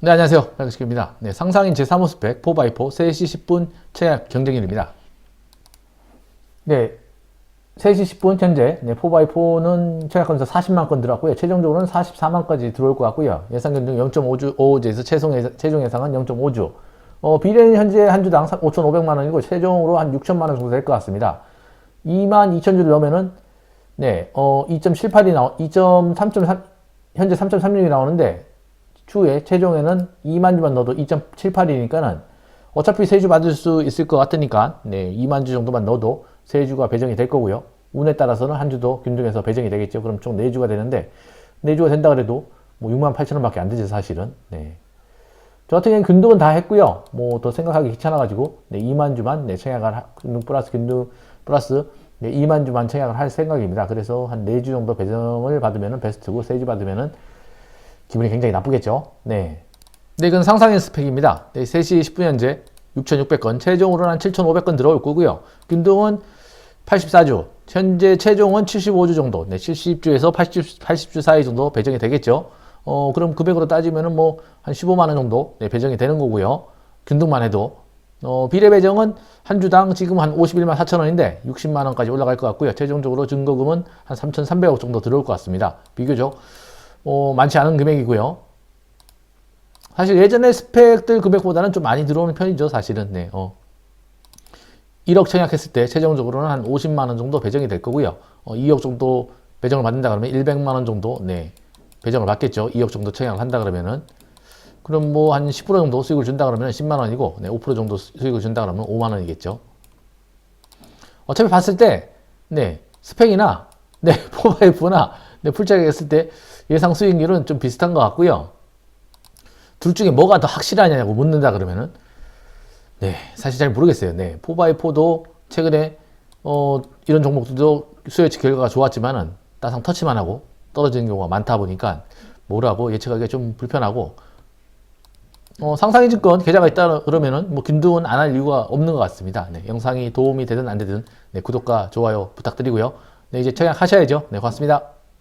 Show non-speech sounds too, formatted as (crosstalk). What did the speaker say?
네, 안녕하세요. 백식입니다. 네, 상상인 제3호 스펙 4x4 3시 10분 체약 경쟁일입니다. 네, 3시 10분 현재 네, 4x4는 체약하면서 40만 건 들어왔고요. 최종적으로는 44만까지 들어올 것 같고요. 예상 견적 0.5주에서 최종, 예상, 최종 예상은 0.5주. 어, 비례는 현재 한 주당 5,500만 원이고 최종으로 한 6천만 원 정도 될 것 같습니다. 2만 2천 주를 넣으면은 네, 어, 2.78이 나오, 2.3.3 현재 3.36이 나오는데 추후에 최종에는 2만 주만 넣어도 2.78이니까는 어차피 세주 받을 수 있을 것 같으니까 네, 2만 주 정도만 넣어도 세주가 배정이 될 거고요. 운에 따라서는 한 주도 균등해서 배정이 되겠죠. 그럼 총 4주가 되는데 4주가 된다 그래도 뭐 6만 8천 원밖에 안 되죠, 사실은. 네. 저 같은 경우는 균등은 다 했고요. 뭐 더 생각하기 귀찮아가지고 네, 2만 주만 네, 청약을 하, 균등 플러스 균등 플러스 네, 2만 주만 청약을 할 생각입니다. 그래서 한 4주 정도 배정을 받으면 베스트고 3주 받으면은 기분이 굉장히 나쁘겠죠. 네. 네, 이건 상상의 스펙입니다. 네, 3시 10분 현재 6,600건, 최종으로는 한 7,500건 들어올 거고요. 균등은 84주, 현재 최종은 75주 정도, 네, 70주에서 80, 80주 사이 정도 배정이 되겠죠. 어, 그럼 금액으로 따지면은 뭐, 한 15만 원 정도, 네, 배정이 되는 거고요. 균등만 해도. 어, 비례 배정은 한 주당 지금 한 51만 4천 원인데 60만 원까지 올라갈 것 같고요. 최종적으로 증거금은 한 3,300억 정도 들어올 것 같습니다. 비교적 어, 많지 않은 금액이고요. 사실 예전에 스펙들 금액보다는 좀 많이 들어오는 편이죠, 사실은. 네, 어. 1억 청약했을 때 최종적으로는 한 50만 원 정도 배정이 될 거고요. 어, 2억 정도 배정을 받는다 그러면 100만 원 정도 네, 배정을 받겠죠. 2억 정도 청약을 한다 그러면은 그럼 뭐 한 10% 정도 수익을 준다 그러면 10만 원이고 네, 5% 정도 수익을 준다 그러면 5만 원이겠죠. 어차피 봤을 때 네, 스펙이나 네, (laughs) 4x4나 네, 풀체크 했을 때 예상 수익률은 좀 비슷한 것 같고요. 둘 중에 뭐가 더 확실하냐고 묻는다 그러면은 네, 사실 잘 모르겠어요. 네, 4x4도 최근에 어, 이런 종목들도 수요치 결과가 좋았지만은 따상 터치만 하고 떨어지는 경우가 많다 보니까 뭐라고 예측하기가 좀 불편하고 어, 상상의 증권 계좌가 있다 그러면은 뭐 균등은 안 할 이유가 없는 것 같습니다. 네, 영상이 도움이 되든 안 되든 네, 구독과 좋아요 부탁드리고요. 네, 이제 청약하셔야죠. 네, 고맙습니다.